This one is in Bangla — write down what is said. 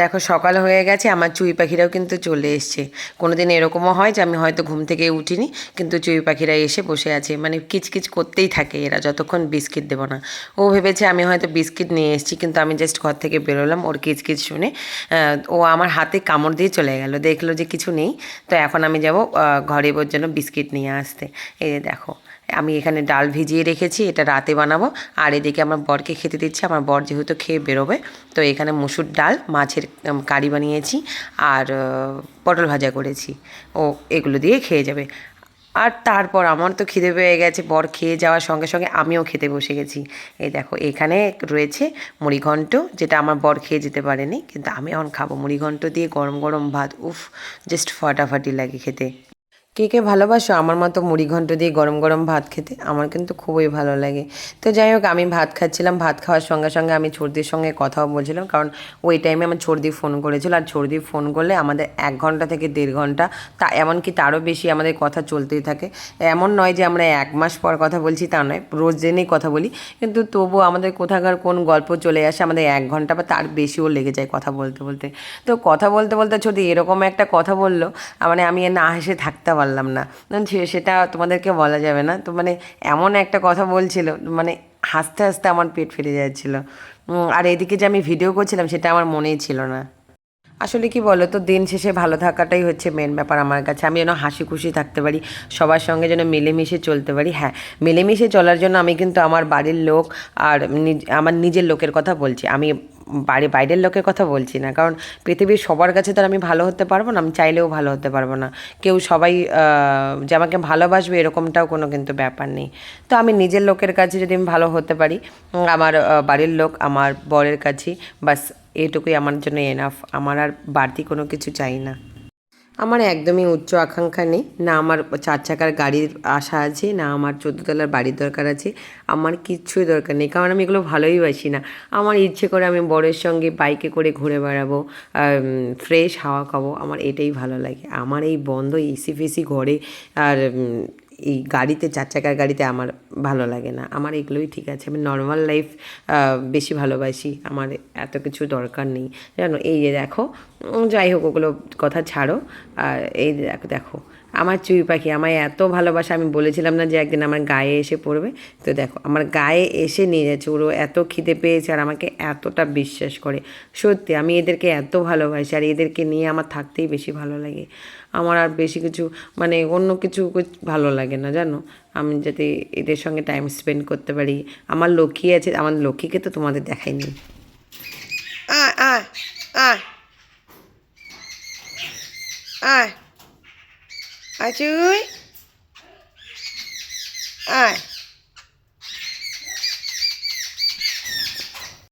দেখো, সকাল হয়ে গেছে, আমার চুই পাখিরাও কিন্তু চলে এসছে। কোনো দিন এরকমও হয় যে আমি হয়তো ঘুম থেকে উঠিনি, কিন্তু চুই পাখিরা এসে বসে আছে। মানে কিচকিচ করতেই থাকে এরা, যতক্ষণ বিস্কিট দেবো না। ও ভেবেছে আমি হয়তো বিস্কিট নিয়ে এসেছি, কিন্তু আমি জাস্ট ঘর থেকে বেরোলাম, ওর কিচকিচ শুনে ও আমার হাতে কামড় দিয়ে চলে গেল, দেখল যে কিছু নেই, তো এখন আমি যাব ঘরে ওর জন্য বিস্কিট নিয়ে আসতে। এই দেখো আমি এখানে ডাল ভিজিয়ে রেখেছি, এটা রাতে বানাবো। আর এদিকে আমার বরকে খেতে দিচ্ছি, আমার বর যেহেতু খেয়ে বেরোবে, তো এখানে মুসুর ডাল, মাছের কারি বানিয়েছি আর পটল ভাজা করেছি। ও এগুলো দিয়ে খেয়ে যাবে। আর তারপর আমার তো খিদে পেয়ে গেছে, বর খেয়ে যাওয়ার সঙ্গে সঙ্গে আমিও খেতে বসে গেছি। এই দেখো, এখানে রয়েছে মুড়িঘণ্ট যেটা আমার বর খেয়ে যেতে পারেনি, কিন্তু আমি এখন খাব। মুড়িঘণ্ট দিয়ে গরম গরম ভাত, উফ জাস্ট ফাটাফাটি লাগে খেতে। কে কে ভালোবাসো? আমার মতো মুড়ি ঘন্ট দিয়ে গরম গরম ভাত খেতে আমার কিন্তু খুবই ভালো লাগে। তো যাই হোক, আমি ভাত খাচ্ছিলাম, ভাত খাওয়ার সঙ্গে সঙ্গে আমি ছর্দির সঙ্গে কথাও বলছিলাম, কারণ ওই টাইমে আমার ছর্দি ফোন করেছিল, আর ছর্দি ফোন করলে আমাদের এক ঘণ্টা থেকে দেড় ঘণ্টা, তা এমনকি তারও বেশি আমাদের কথা চলতেই থাকে। এমন নয় যে আমরা এক মাস পর কথা বলছি, তা নয়, রোজ দিনেই কথা বলি, কিন্তু তবুও আমাদের কোথাকার কোন গল্প চলে আসে, আমাদের এক ঘণ্টা বা তার বেশিও লেগে যায় কথা বলতে বলতে। তো কথা বলতে বলতে যদি এরকম একটা কথা বলল মানে আমি না হেসে থাকতে পারলাম না। সেটা তোমাদেরকে বলা যাবে না। তো মানে এমন একটা কথা বলছিল মানে হাসতে হাসতে আমার পেট ফেটে যাচ্ছিল। আর এদিকে যে আমি ভিডিও করছিলাম, সেটা আমার মনেই ছিল না। আসলে কি বলো তো দিন শেষে ভালো থাকাটাই হচ্ছে মেন ব্যাপার আমার কাছে। আমি যেন হাসি খুশি থাকতে পারি, সবার সঙ্গে যেন মিলেমিশে চলতে পারি। হ্যাঁ মিলেমিশে চলার জন্য আমি কিন্তু আমার বাড়ির লোক আর আমার নিজের লোকের কথা বলছি। আমি বাড়ি, বাইরের লোকের কথা বলছি না। কারণ পৃথিবীর সবার কাছে তো আমি ভালো হতে পারব না, আমি চাইলেও ভালো হতে পারব না। কেউ সবাই যে আমাকে ভালোবাসবে এরকমটাও কোনো কিন্তু ব্যাপার নেই। তো আমি নিজের লোকের কাছে যদি আমি ভালো হতে পারি, আমার বাড়ির লোক আমার বরের কাছে বাস এটুকুই আমার জন্য এনাফ আমার আর বাড়তি কোনো কিছু চাই না। আমার একদমই উচ্চ আকাঙ্ক্ষা নেই। না আমার চার চাকার গাড়ির আশা আছে, না আমার চোদ্দতলার বাড়ির দরকার আছে। আমার কিচ্ছুই দরকার নেই, কারণ আমি এগুলো ভালোই বাসি না। আমার ইচ্ছে করে আমি বরের সঙ্গে বাইকে করে ঘুরে বেড়াবো ফ্রেশ হাওয়া খাব, আমার এটাই ভালো লাগে। আমার এই বন্ধ এসি ফেসি ঘরে আর এই গাড়িতে, চার চাকার গাড়িতে আমার ভালো লাগে না। আমার এগুলোই ঠিক আছে। আমি নর্মাল লাইফ বেশি ভালোবাসি। আমার এত কিছু দরকার নেই। জানো, এই যে দেখো যাই হোক, ওগুলো কথা ছাড়ো। আর এই দেখো দেখো, আমার চুই পাখি, আমায় এত ভালোবাসা, আমি বলেছিলাম না যে একদিন আমার গায়ে এসে পড়বে। তো দেখো, আমার গায়ে এসে নিয়ে যাচ্ছে, ওরও এত খিদে পেয়েছে আর আমাকে এতটা বিশ্বাস করে। সত্যি, আমি এদেরকে এত ভালোবাসি আর এদেরকে নিয়ে আমার থাকতেই বেশি ভালো লাগে। আমার আর বেশি কিছু মানে অন্য কিছু ভালো লাগে না, জানো? আমি যাতে এদের সঙ্গে টাইম স্পেন্ড করতে পারি। আমার লক্ষ্মী আছে, আমার লক্ষ্মীকে তো তোমাদের দেখাইনি। আয় আয়। আয় আয় আচুই আয়